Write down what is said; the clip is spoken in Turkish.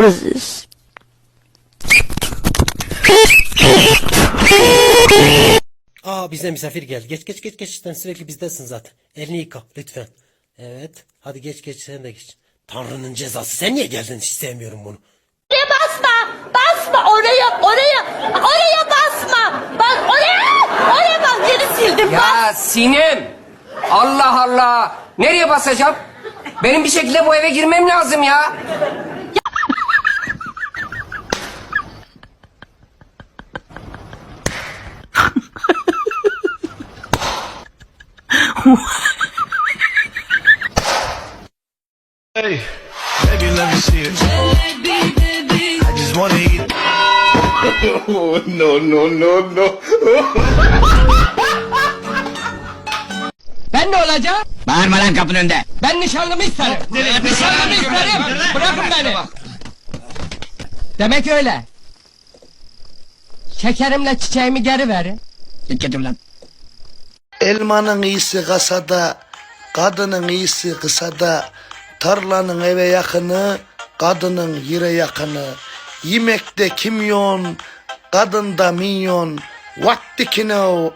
What is this? Aa bize misafir geldi. Geç geç geç geç. Sen sürekli bizdesin zaten. Elini yıka lütfen. Evet. Hadi geç geç sen de geç. Tanrı'nın cezası. Sen niye geldin? Hiç sevmiyorum bunu. Oraya basma. Basma oraya oraya. Oraya basma. Bak oraya. Oraya bak geri sildim. Bak. Ya Sinem! Allah Allah! Nereye basacağım? Benim bir şekilde bu eve girmem lazım ya. Hey, baby, let me see it. I just wanna eat. Ben ne olacağım? Bağırma lan kapının önünde. Ben nişanlımı isterim. nişanlımı isterim. Bırakın beni. Demek öyle. Şekerimle çiçeğimi geri verin. Git getir lan. Elmanın iyisi kasada, kadının iyisi kısada, tarlanın eve yakını, kadının yere yakını. Yemekte kimyon, kadında minyon. What do you know.